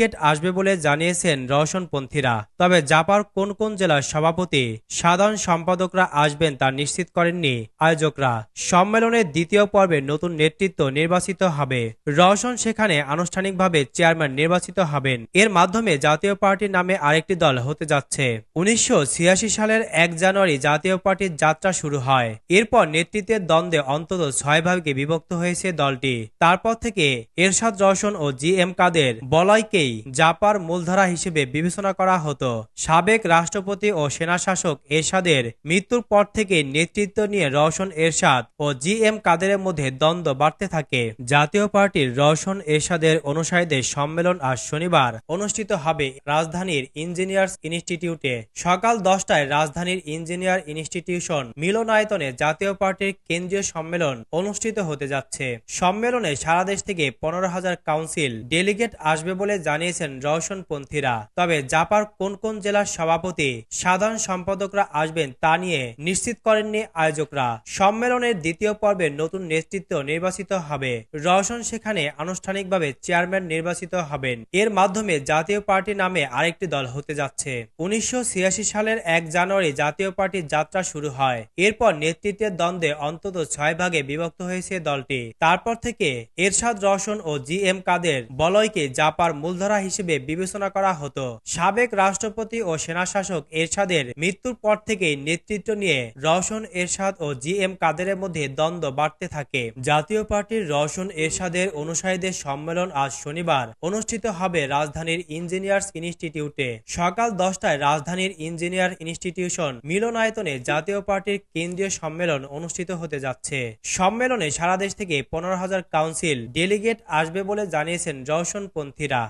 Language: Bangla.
ডেলিগেট আসবে বলে জানিয়েছেন রওশনপন্থীরা। তবে জাপার কোন কোন জেলার সভাপতি, সাধারণ সম্পাদকরা আসবেন তা নিশ্চিত করেননি আয়োজকরা। সম্মেলনের দ্বিতীয় পর্বে নতুন নেতৃত্ব নির্বাচিত হবে। রওশন সেখানে আনুষ্ঠানিকভাবে চেয়ারম্যান নির্বাচিত হবেন। এর মাধ্যমে জাতীয় পার্টির নামে আরেকটি দল হতে যাচ্ছে। উনিশশো ছিয়াশি সালের এক জানুয়ারি জাতীয় পার্টির যাত্রা শুরু হয়। এরপর নেতৃত্বের দ্বন্দ্বে অন্তত ছয় ভাগে বিভক্ত হয়েছে দলটি। তারপর থেকে এরশাদ রওশন ও জি এম কাদের বলয়কেই জাপার মূলধারা হিসেবে বিবেচনা করা হতো। সাবেক রাষ্ট্রপতি ও সেনাশাসক এরশাদের মৃত্যুর পর থেকে নেতৃত্ব নিয়ে রওশন এরশাদ ও জি এম কাদেরের মধ্যে দ্বন্দ্ব বাড়তে থাকে। জাতীয় পার্টির রওশন এরশাদের অনুসারীদের সম্মেলন আজ শনিবার অনুষ্ঠিত হবে রাজধানীর ইঞ্জিনিয়ার্স ইনস্টিটিউটে। সকাল দশটায় রাজধানীর ইঞ্জিনিয়ার ইনস্টিটিউশন মিলনায়তনে জাতীয় পার্টির কেন্দ্রীয় সম্মেলন অনুষ্ঠিত হতে যাচ্ছে। সম্মেলনে সারা দেশ থেকে পনেরো হাজার কাউন্সিল ডেলিগেট আসবে বলে জানিয়েছেন রওশনপন্থীরা। তবে জাপার কোন কোন জেলার সভাপতি সাধারণ সম্পাদকরা আসবেন তা নিয়ে নিশ্চিত করেননি আয়োজকরা। সম্মেলনের দ্বিতীয় পর্বে নতুন নেতৃত্ব নির্বাচিত হবে। রওশন সেখানে আনুষ্ঠানিকভাবে চেয়ারম্যান নির্বাচিত হবেন। এর মাধ্যমে জাতীয় পার্টি নামে আরেকটি দল হতে যাচ্ছে। উনিশশো ছিয়াশি সালের এক জানুয়ারি জাতীয় পার্টির যাত্রা শুরু হয়। এরপর নেতৃত্বের দ্বন্দ্বে অন্তত ছয় ভাগে বিভক্ত হয়েছে দলটি। তারপর থেকে এরশাদ রওশন ও জি এম কাদের বলয়কে জাপার মূলধারা হিসেবে বিবেচনা করা হতো। সাবেক রাষ্ট্রপতি ও সেনাশাসক এরশাদের মৃত্যুর পর থেকে নেতৃত্ব নিয়ে রওশন এরশাদ ও জি এম কাদেরের মধ্যে দ্বন্দ্ব বাড়তে থাকে। জাতীয় পার্টির রওশন এরশাদের অনুসারীদের সম্মেলন আজ শনিবার অনুষ্ঠিত হবে রাজধানীর ইঞ্জিনিয়ার্স ইনস্টিটিউটে। সকাল দশটায় রাজধানীর ইঞ্জিনিয়ার ইনস্টিটিউশন মিলনায়তনে জাতীয় পার্টির কেন্দ্রীয় সম্মেলন অনুষ্ঠিত হতে যাচ্ছে। সম্মেলনে সারা দেশ থেকে পনেরো হাজার কাউন্সিল ডেলিগেট আসবে বলে জানিয়েছেন রওশনপন্থীরা।